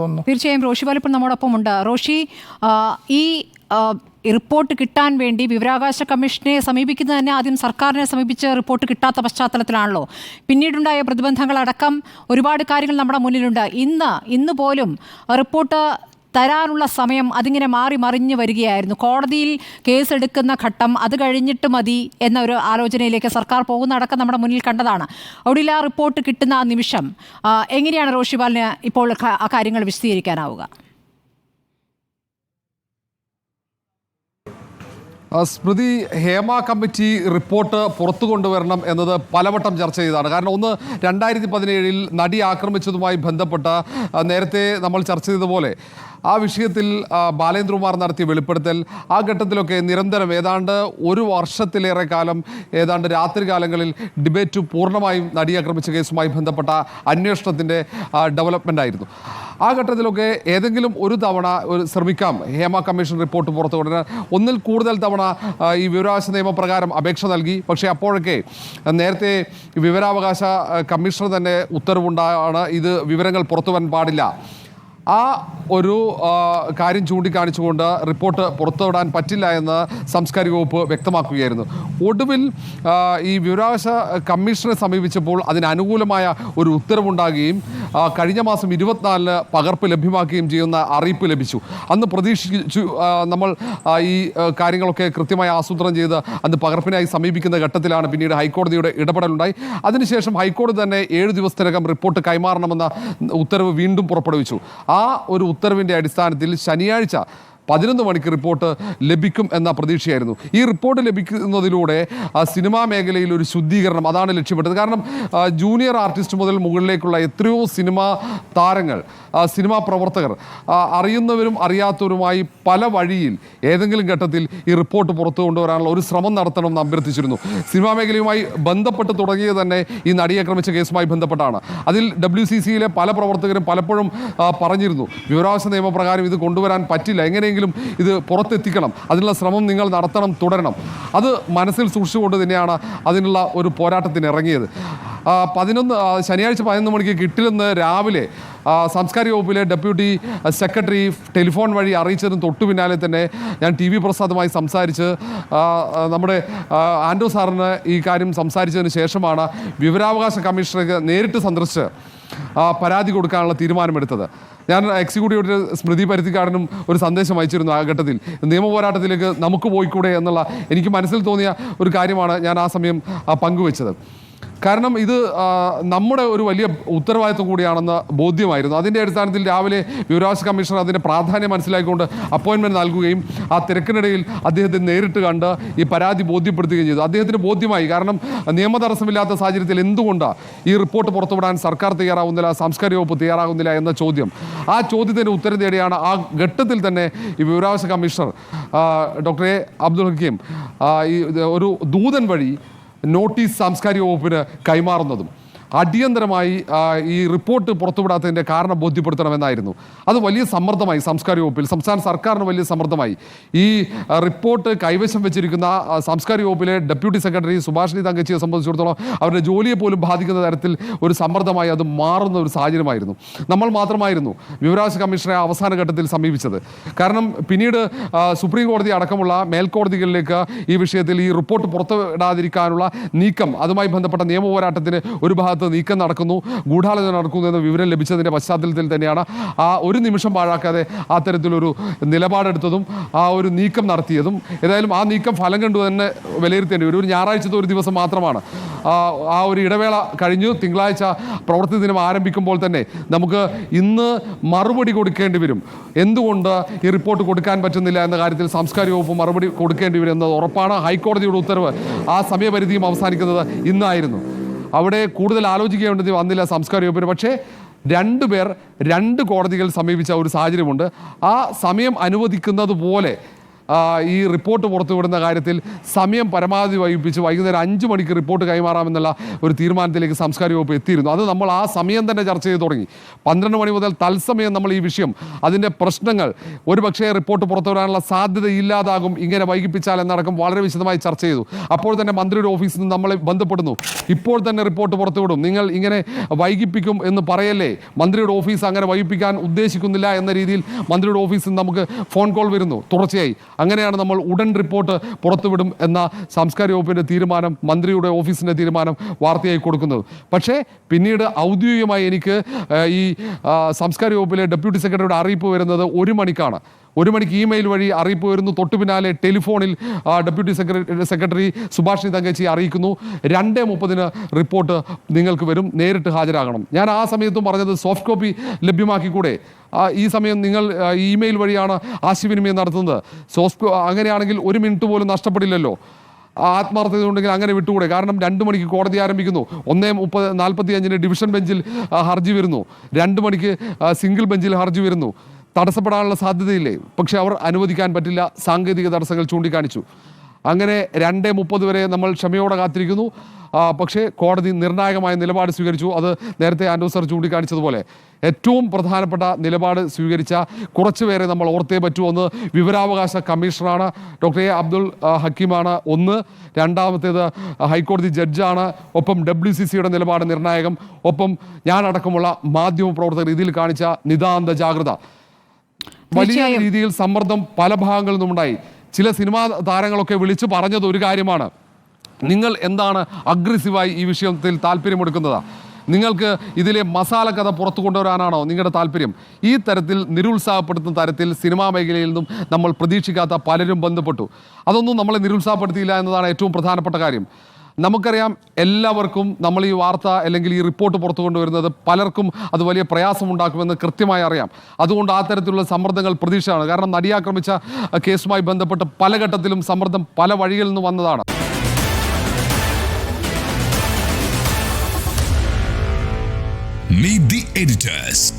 തോന്നുന്നു. തീർച്ചയായും റോഷി പാലിപ്പോൾ നമ്മോടൊപ്പം ഉണ്ട്. റോഷി ഈ റിപ്പോർട്ട് കിട്ടാൻ വേണ്ടി വിവരാവകാശ കമ്മീഷനെ സമീപിക്കുന്നത് തന്നെ ആദ്യം സർക്കാരിനെ സമീപിച്ച് റിപ്പോർട്ട് കിട്ടാത്ത പശ്ചാത്തലത്തിലാണല്ലോ. പിന്നീടുണ്ടായ പ്രതിബന്ധങ്ങളടക്കം ഒരുപാട് കാര്യങ്ങൾ നമ്മുടെ മുന്നിലുണ്ട്. ഇന്ന് ഇന്ന് പോലും റിപ്പോർട്ട് തരാനുള്ള സമയം അതിങ്ങനെ മാറി മറിഞ്ഞു വരികയായിരുന്നു. കോടതിയിൽ കേസെടുക്കുന്ന ഘട്ടം അത് കഴിഞ്ഞിട്ട് മതി എന്ന ഒരു ആലോചനയിലേക്ക് സർക്കാർ പോകുന്നതടക്കം നമ്മുടെ മുന്നിൽ കണ്ടതാണ്. ഒടില റിപ്പോർട്ട് കിട്ടുന്ന ആ നിമിഷം എങ്ങനെയാണ് റോഷിപാലിന് ഇപ്പോൾ ആ കാര്യങ്ങൾ വിശദീകരിക്കാനാവുക? സ്മൃതി ഹേമ കമ്മിറ്റി റിപ്പോർട്ട് പുറത്തു കൊണ്ടുവരണം എന്നത് പലവട്ടം ചർച്ച ചെയ്തതാണ്. കാരണം ഒന്ന് രണ്ടായിരത്തി പതിനേഴിൽ നടി ആക്രമിച്ചതുമായി ബന്ധപ്പെട്ട നേരത്തെ നമ്മൾ ചർച്ച ചെയ്തതുപോലെ ആ വിഷയത്തിൽ ബാലേന്ദ്രകുമാർ നടത്തിയ വെളിപ്പെടുത്തൽ ആ ഘട്ടത്തിലൊക്കെ നിരന്തരം ഏതാണ്ട് ഒരു വർഷത്തിലേറെ കാലം ഏതാണ്ട് രാത്രികാലങ്ങളിൽ ഡിബേറ്റ് പൂർണമായും നടി ആക്രമിച്ച കേസുമായി ബന്ധപ്പെട്ട അന്വേഷണത്തിന്റെ ഡെവലപ്മെന്റ് ആയിരുന്നു. ആ ഘട്ടത്തിലൊക്കെ ഏതെങ്കിലും ഒരു തവണ ഒരു ശ്രമിക്കാം. ഹേമ കമ്മീഷൻ റിപ്പോർട്ട് പുറത്തു കൊണ്ടുവരാൻ ഒന്നിൽ കൂടുതൽ തവണ ഈ വിവരാവകാശ നിയമപ്രകാരം അപേക്ഷ നൽകി. പക്ഷേ അപ്പോഴൊക്കെ നേരത്തെ വിവരാവകാശ കമ്മീഷണർ തന്നെ ഉത്തരവുണ്ടാണ് ഇത് വിവരങ്ങൾ പുറത്തു വരാൻ പാടില്ല. ആ ഒരു കാര്യം ചൂണ്ടിക്കാണിച്ചുകൊണ്ട് റിപ്പോർട്ട് പുറത്തുവിടാൻ പറ്റില്ല എന്ന് സാംസ്കാരിക വകുപ്പ് വ്യക്തമാക്കുകയായിരുന്നു. ഒടുവിൽ ഈ വിവരാവകാശ കമ്മീഷനെ സമീപിച്ചപ്പോൾ അതിനനുകൂലമായ ഒരു ഉത്തരവുണ്ടാകുകയും കഴിഞ്ഞ മാസം ഇരുപത്തിനാലിന് പകർപ്പ് ലഭ്യമാക്കുകയും ചെയ്യുന്ന അറിയിപ്പ് ലഭിച്ചു. അന്ന് പ്രതീക്ഷിച്ചു നമ്മൾ ഈ കാര്യങ്ങളൊക്കെ കൃത്യമായി ആസൂത്രണം ചെയ്ത് അന്ന് പകർപ്പിനായി സമീപിക്കുന്ന ഘട്ടത്തിലാണ് പിന്നീട് ഹൈക്കോടതിയുടെ ഇടപെടലുണ്ടായി. അതിനുശേഷം ഹൈക്കോടതി തന്നെ ഏഴ് ദിവസത്തിനകം റിപ്പോർട്ട് കൈമാറണമെന്ന ഉത്തരവ് വീണ്ടും പുറപ്പെടുവിച്ചു. ആ ഒരു ഉത്തരവിന്റെ അടിസ്ഥാനത്തിൽ ശനിയാഴ്ച പതിനൊന്ന് മണിക്ക് റിപ്പോർട്ട് ലഭിക്കും എന്ന പ്രതീക്ഷയായിരുന്നു. ഈ റിപ്പോർട്ട് ലഭിക്കുന്നതിലൂടെ സിനിമാ മേഖലയിൽ ഒരു ശുദ്ധീകരണം അതാണ് ലക്ഷ്യപ്പെട്ടത് കാരണം ജൂനിയർ ആർട്ടിസ്റ്റ് മുതൽ മുകളിലേക്കുള്ള എത്രയോ സിനിമാ താരങ്ങൾ സിനിമാ പ്രവർത്തകർ അറിയുന്നവരും അറിയാത്തവരുമായി പല വഴിയിൽ ഏതെങ്കിലും ഘട്ടത്തിൽ ഈ റിപ്പോർട്ട് പുറത്തു കൊണ്ടുവരാനുള്ള ഒരു ശ്രമം നടത്തണമെന്ന് അഭ്യർത്ഥിച്ചിരുന്നു. സിനിമാ മേഖലയുമായി ബന്ധപ്പെട്ട് തുടങ്ങിയത് തന്നെ ഈ നടിയാക്രമിച്ച കേസുമായി ബന്ധപ്പെട്ടാണ്. അതിൽ ഡബ്ല്യു സി സിയിലെ പല പ്രവർത്തകരും പലപ്പോഴും പറഞ്ഞിരുന്നു വിവരാവകാശ നിയമപ്രകാരം ഇത് കൊണ്ടുവരാൻ പറ്റില്ല. എങ്ങനെയെങ്കിലും ഇത് പുറത്തെത്തിക്കണം. അതിനുള്ള ശ്രമം നിങ്ങൾ നടത്തണം തുടരണം. അത് മനസ്സിൽ സൂക്ഷിച്ചുകൊണ്ട് തന്നെയാണ് അതിനുള്ള ഒരു പോരാട്ടത്തിന് ഇറങ്ങിയത്. പതിനൊന്ന് ശനിയാഴ്ച പതിനൊന്ന് മണിക്ക് കിട്ടില്ലെന്ന് രാവിലെ സാംസ്കാരിക വകുപ്പിലെ ഡെപ്യൂട്ടി സെക്രട്ടറി ടെലിഫോൺ വഴി അറിയിച്ചതിന് തൊട്ടു പിന്നാലെ തന്നെ ഞാൻ ടി വി പ്രസാദുമായി സംസാരിച്ച് നമ്മുടെ ആൻഡോ സാറിന് ഈ കാര്യം സംസാരിച്ചതിന് ശേഷമാണ് വിവരാവകാശ കമ്മീഷണർക്ക് നേരിട്ട് സന്ദർശിച്ച് പരാതി കൊടുക്കാനുള്ള തീരുമാനമെടുത്തത്. ഞാൻ എക്സിക്യൂട്ടീവ് സ്മൃതി പരുത്തിക്കാരനും ഒരു സന്ദേശം അയച്ചിരുന്നു ആ ഘട്ടത്തിൽ. നിയമപോരാട്ടത്തിലേക്ക് നമുക്ക് പോയിക്കൂടെ എന്നുള്ള എനിക്ക് മനസ്സിൽ തോന്നിയ ഒരു കാര്യമാണ് ഞാൻ ആ സമയം പങ്കുവെച്ചത്. കാരണം ഇത് നമ്മുടെ ഒരു വലിയ ഉത്തരവാദിത്വം കൂടിയാണെന്ന് ബോധ്യമായിരുന്നു. അതിന്റെ അടിസ്ഥാനത്തിൽ രാവിലെ വിവരാവകാശ കമ്മീഷണർ അതിന്റെ പ്രാധാന്യം മനസ്സിലാക്കിക്കൊണ്ട് അപ്പോയിൻമെന്റ് നൽകുകയും ആ തിരക്കിനിടയിൽ അദ്ദേഹത്തെ നേരിട്ട് കണ്ട് ഈ പരാതി ബോധ്യപ്പെടുത്തുകയും ചെയ്തു. അദ്ദേഹത്തിന് ബോധ്യമായി. കാരണം നിയമതടസ്സമില്ലാത്ത സാഹചര്യത്തിൽ എന്തുകൊണ്ടാണ് ഈ റിപ്പോർട്ട് പുറത്തുവിടാൻ സർക്കാർ തയ്യാറാവുന്നില്ല സാംസ്കാരിക വകുപ്പ് തയ്യാറാകുന്നില്ല എന്ന ചോദ്യം? ആ ചോദ്യത്തിന്റെ ഉത്തരം തേടിയാണ് ആ ഘട്ടത്തിൽ തന്നെ ഈ വിവരാവകാശ commissioner doctor A Abdul Hakeem ഈ ഒരു ദൂതൻ വഴി നോട്ടീസ് സാംസ്കാരിക വകുപ്പിന് കൈമാറുന്നതും. അടിയന്തരമായി ഈ റിപ്പോർട്ട് പുറത്തുവിടാത്തതിന്റെ കാരണം ബോധ്യപ്പെടുത്തണമെന്നായിരുന്നു. അത് വലിയ സമ്മർദ്ദമായി സാംസ്കാരിക വകുപ്പിൽ സംസ്ഥാന സർക്കാരിന് വലിയ സമ്മർദ്ദമായി. ഈ റിപ്പോർട്ട് കൈവശം വെച്ചിരിക്കുന്ന സാംസ്കാരിക വകുപ്പിലെ ഡെപ്യൂട്ടി സെക്രട്ടറി സുഭാഷിണി തങ്കച്ചിയെ സംബന്ധിച്ചിടത്തോളം അവരുടെ ജോലിയെ പോലും ബാധിക്കുന്ന തരത്തിൽ ഒരു സമ്മർദ്ദമായി അത് മാറുന്ന ഒരു സാഹചര്യമായിരുന്നു. നമ്മൾ മാത്രമായിരുന്നു വിവരാവകാശ കമ്മീഷനെ അവസാന ഘട്ടത്തിൽ സമീപിച്ചത്. കാരണം പിന്നീട് സുപ്രീം കോടതി അടക്കമുള്ള മേൽക്കോടതികളിലേക്ക് ഈ വിഷയത്തിൽ ഈ റിപ്പോർട്ട് പുറത്തുവിടാതിരിക്കാനുള്ള നീക്കം അതുമായി ബന്ധപ്പെട്ട നിയമ പോരാട്ടത്തിന് ഒരു ഭാഗത്ത് നീക്കം നടക്കുന്നു. ഗൂഢാലോചന നടക്കുന്നു എന്ന വിവരം ലഭിച്ചതിന്റെ പശ്ചാത്തലത്തിൽ തന്നെയാണ് ആ ഒരു നിമിഷം പാഴാക്കാതെ ആ നിലപാടെടുത്തതും ആ ഒരു നീക്കം നടത്തിയതും. ഏതായാലും ആ നീക്കം ഫലം കണ്ടു തന്നെ വിലയിരുത്തേണ്ടി വരും. ഒരു ഞായറാഴ്ചത്തെ ഒരു ദിവസം മാത്രമാണ്. ആ ഒരു ഇടവേള കഴിഞ്ഞു. തിങ്കളാഴ്ച പ്രവൃത്തി ദിനം ആരംഭിക്കുമ്പോൾ തന്നെ നമുക്ക് ഇന്ന് മറുപടി കൊടുക്കേണ്ടി വരും. എന്തുകൊണ്ട് ഈ റിപ്പോർട്ട് കൊടുക്കാൻ പറ്റുന്നില്ല എന്ന കാര്യത്തിൽ സാംസ്കാരിക വകുപ്പ് മറുപടി കൊടുക്കേണ്ടി വരും എന്നത് ഉറപ്പാണ്. ഹൈക്കോടതിയുടെ ഉത്തരവ് ആ സമയപരിധിയും അവസാനിക്കുന്നത് ഇന്നായിരുന്നു. അവിടെ കൂടുതൽ ആലോചിക്കേണ്ടത് വന്നില്ല സംസ്കാര വകുപ്പിന്. പക്ഷേ രണ്ടുപേർ രണ്ട് കോടതികൾ സമീപിച്ച ഒരു സാഹചര്യമുണ്ട്. ആ സമയം അനുവദിക്കുന്നത് പോലെ ഈ റിപ്പോർട്ട് പുറത്തുവിടുന്ന കാര്യത്തിൽ സമയം പരമാവധി വൈകിപ്പിച്ച് വൈകുന്നേരം അഞ്ച് മണിക്ക് റിപ്പോർട്ട് കൈമാറാമെന്നുള്ള ഒരു തീരുമാനത്തിലേക്ക് സാംസ്കാരിക വകുപ്പ് എത്തിയിരുന്നു. അത് നമ്മൾ ആ സമയം തന്നെ ചർച്ച ചെയ്ത് തുടങ്ങി. പന്ത്രണ്ട് മണി മുതൽ തത്സമയം നമ്മൾ ഈ വിഷയം അതിന്റെ പ്രശ്നങ്ങൾ ഒരുപക്ഷേ റിപ്പോർട്ട് പുറത്തുവരാനുള്ള സാധ്യത ഇല്ലാതാകും ഇങ്ങനെ വൈകിപ്പിച്ചാൽ എന്നടക്കം വളരെ വിശദമായി ചർച്ച ചെയ്തു. അപ്പോൾ തന്നെ മന്ത്രിയുടെ ഓഫീസിൽ നിന്ന് നമ്മളെ ബന്ധപ്പെടുന്നു. ഇപ്പോൾ തന്നെ റിപ്പോർട്ട് പുറത്തുവിടും നിങ്ങൾ ഇങ്ങനെ വൈകിപ്പിക്കും എന്ന് പറയല്ലേ? മന്ത്രിയുടെ ഓഫീസ് അങ്ങനെ വൈകിപ്പിക്കാൻ ഉദ്ദേശിക്കുന്നില്ല എന്ന രീതിയിൽ മന്ത്രിയുടെ ഓഫീസിൽ നമുക്ക് ഫോൺ കോൾ വരുന്നു. തുടർച്ചയായി. അങ്ങനെയാണ് നമ്മൾ ഉടൻ റിപ്പോർട്ട് പുറത്തുവിടും എന്ന സാംസ്കാരിക വകുപ്പിന്റെ തീരുമാനം മന്ത്രിയുടെ ഓഫീസിന്റെ തീരുമാനം വാർത്തയായി കൊടുക്കുന്നത്. പക്ഷേ പിന്നീട് ഔദ്യോഗികമായി എനിക്ക് ഈ സാംസ്കാരിക വകുപ്പിലെ ഡെപ്യൂട്ടി സെക്രട്ടറിയുടെ അറിയിപ്പ് വരുന്നത് ഒരു മണിക്കാണ്. ഒരു മണിക്ക് ഇമെയിൽ വഴി അറിയിപ്പ് വരുന്നു. തൊട്ടു പിന്നാലെ ടെലിഫോണിൽ deputy secretary secretary Subhashini Thankachi അറിയിക്കുന്നു. രണ്ട് മുപ്പതിന് റിപ്പോർട്ട് നിങ്ങൾക്ക് വരും. നേരിട്ട് ഹാജരാകണം. ഞാൻ ആ സമയത്തും പറഞ്ഞത് സോഫ്റ്റ് കോപ്പി ലഭ്യമാക്കിക്കൂടെ? ഈ സമയം നിങ്ങൾ ഇമെയിൽ വഴിയാണ് ആശയവിനിമയം നടത്തുന്നത്. സോഫ്റ്റ് അങ്ങനെയാണെങ്കിൽ ഒരു മിനിറ്റ് പോലും നഷ്ടപ്പെടില്ലല്ലോ. ആത്മാർത്ഥത ഉണ്ടെങ്കിൽ അങ്ങനെ വിട്ടുകൂടെ? കാരണം രണ്ട് മണിക്ക് കോടതി ആരംഭിക്കുന്നു. ഒന്നേ മുപ്പത് നാൽപ്പത്തി അഞ്ചിന് ഡിവിഷൻ ബെഞ്ചിൽ ഹർജി വരുന്നു. രണ്ട് മണിക്ക് സിംഗിൾ ബെഞ്ചിൽ ഹർജി വരുന്നു. തടസ്സപ്പെടാനുള്ള സാധ്യതയില്ലേ? പക്ഷേ അവർ അനുവദിക്കാൻ പറ്റില്ല. സാങ്കേതിക തടസ്സങ്ങൾ ചൂണ്ടിക്കാണിച്ചു. അങ്ങനെ രണ്ട് മുപ്പത് വരെ നമ്മൾ ക്ഷമയോടെ കാത്തിരിക്കുന്നു. പക്ഷേ കോടതി നിർണായകമായ നിലപാട് സ്വീകരിച്ചു. അത് നേരത്തെ ആൻഡോ സർ ചൂണ്ടിക്കാണിച്ചതുപോലെ ഏറ്റവും പ്രധാനപ്പെട്ട നിലപാട് സ്വീകരിച്ച കുറച്ച് പേരെ നമ്മൾ ഓർത്തേ പറ്റൂ ഒന്ന് വിവരാവകാശ കമ്മീഷണറാണ് ഡോക്ടർ എ അബ്ദുൾ ഹക്കീമാണ് ഒന്ന്. രണ്ടാമത്തേത് ഹൈക്കോടതി ജഡ്ജാണ്. ഒപ്പം ഡബ്ല്യു സി സിയുടെ നിലപാട് നിർണായകം. ഒപ്പം ഞാനടക്കമുള്ള മാധ്യമ പ്രവർത്തകർ ഇതിൽ കാണിച്ച നിതാന്ത ജാഗ്രത. വലിയ രീതിയിൽ സമ്മർദ്ദം പല ഭാഗങ്ങളിൽ നിന്നുണ്ടായി ചില സിനിമാ താരങ്ങളൊക്കെ വിളിച്ചു പറഞ്ഞത് ഒരു കാര്യമാണ്. നിങ്ങൾ എന്താണ് അഗ്രസീവായി ഈ വിഷയത്തിൽ താല്പര്യമെടുക്കുന്നത്? നിങ്ങൾക്ക് ഇതിലെ മസാല കഥ പുറത്തു കൊണ്ടുവരാനാണോ നിങ്ങളുടെ താല്പര്യം? ഈ തരത്തിൽ നിരുത്സാഹപ്പെടുത്തുന്ന തരത്തിൽ സിനിമാ മേഖലയിൽ നിന്നും നമ്മൾ പ്രതീക്ഷിക്കാത്ത പലരും ബന്ധപ്പെട്ടു. അതൊന്നും നമ്മളെ നിരുത്സാഹപ്പെടുത്തിയില്ല എന്നതാണ് ഏറ്റവും പ്രധാനപ്പെട്ട കാര്യം. നമുക്കറിയാം എല്ലാവർക്കും നമ്മൾ ഈ വാർത്ത അല്ലെങ്കിൽ ഈ റിപ്പോർട്ട് പുറത്തു കൊണ്ടുവരുന്നത് പലർക്കും അത് വലിയ പ്രയാസമുണ്ടാക്കുമെന്ന് കൃത്യമായി അറിയാം. അതുകൊണ്ട് ആ തരത്തിലുള്ള സമ്മർദ്ദങ്ങൾ പ്രതീക്ഷയാണ്. കാരണം നടിയാക്രമിച്ച കേസുമായി ബന്ധപ്പെട്ട് പല ഘട്ടത്തിലും സമ്മർദ്ദം പല വഴികളിൽ നിന്ന് വന്നതാണ്. Meet the editors.